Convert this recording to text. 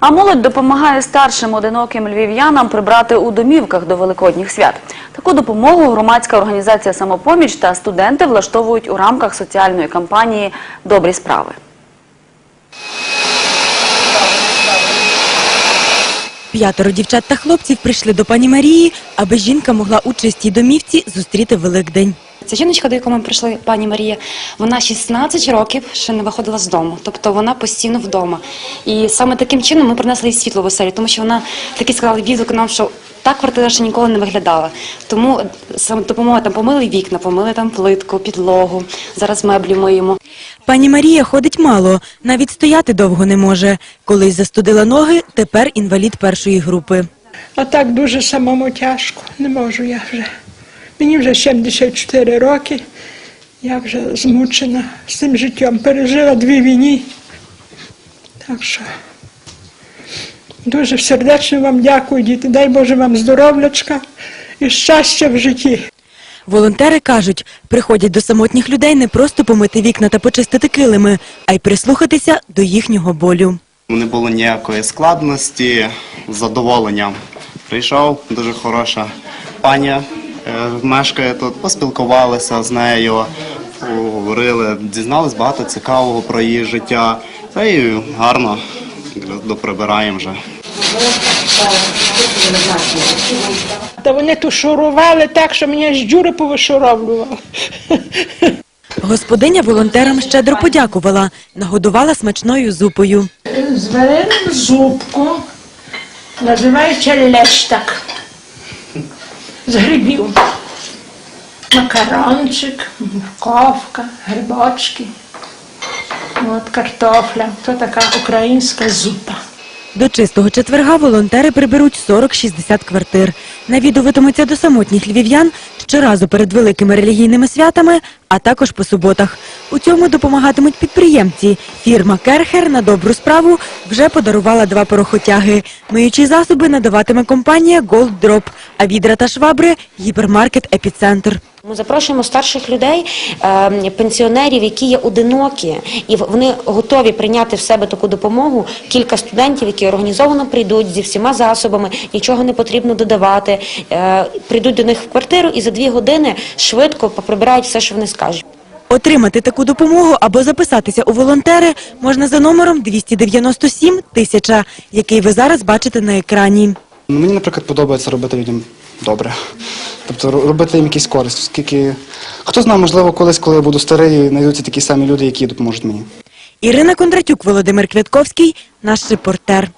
А молодь допомагає старшим одиноким львів'янам прибрати у домівках до великодніх свят. Таку допомогу громадська організація «Самопоміч» та студенти влаштовують у рамках соціальної кампанії «Добрі справи». П'ятеро дівчат та хлопців прийшли до пані Марії, аби жінка могла у домівці зустріти Великдень. Ця жіночка, до якої ми прийшли, пані Марія, вона 16 років ще не виходила з дому, тобто вона постійно вдома. І саме таким чином ми принесли їй світло в оселі, тому що вона таки сказала відгук нам, що та квартира ще ніколи не виглядала. Тому саме допомога там помили вікна, помили там плитку, підлогу. Зараз меблі миємо. Пані Марія ходить мало, навіть стояти довго не може. Колись застудила ноги, тепер інвалід першої групи. А так дуже самому тяжко. Не можу я вже. Мені вже 74 роки. Я вже змучена з цим життям. Пережила дві війни. Так що дуже сердечно вам дякую, діти. Дай Боже вам здоров'ячка і щастя в житті. Волонтери кажуть, приходять до самотніх людей не просто помити вікна та почистити килими, а й прислухатися до їхнього болю. Не було ніякої складності, з задоволенням. Прийшов дуже хороша пані, мешкає тут, поспілкувалися з нею, поговорили, дізнались багато цікавого про її життя. Та й гарно доприбираємо вже. Та вони тут шурували так, що мені аж дюри повишуровлювали. Господиня волонтерам щедро подякувала, нагодувала смачною зупою. Зварили зубку, називається лештак з грибів. Макарончик, морковка, грибочки, от картопля. Це така українська зупа. До чистого четверга волонтери приберуть 40-60 квартир. Навідуватимуться до самотніх львів'ян щоразу перед великими релігійними святами, а також по суботах. У цьому допомагатимуть підприємці. Фірма Керхер на добру справу вже подарувала два порохотяги. Миючі засоби надаватиме компанія Gold Drop, а відра та швабри – гіпермаркет «Епіцентр». Ми запрошуємо старших людей, е, пенсіонерів, які є одинокі, і вони готові прийняти в себе таку допомогу. Кілька студентів, які організовано прийдуть зі всіма засобами, нічого не потрібно додавати. е, Прийдуть до них в квартиру і за дві години швидко поприбирають все, що вони скажуть. Отримати таку допомогу або записатися у волонтери можна за номером 297 1000, який ви зараз бачите на екрані. Мені, наприклад, подобається робити людям добре. Тобто робити їм якісь користь, оскільки хто знає, можливо, колись, коли я буду старий, знайдуться такі самі люди, які допоможуть мені. Ірина Кондратюк, Володимир Квятковський, наш репортер.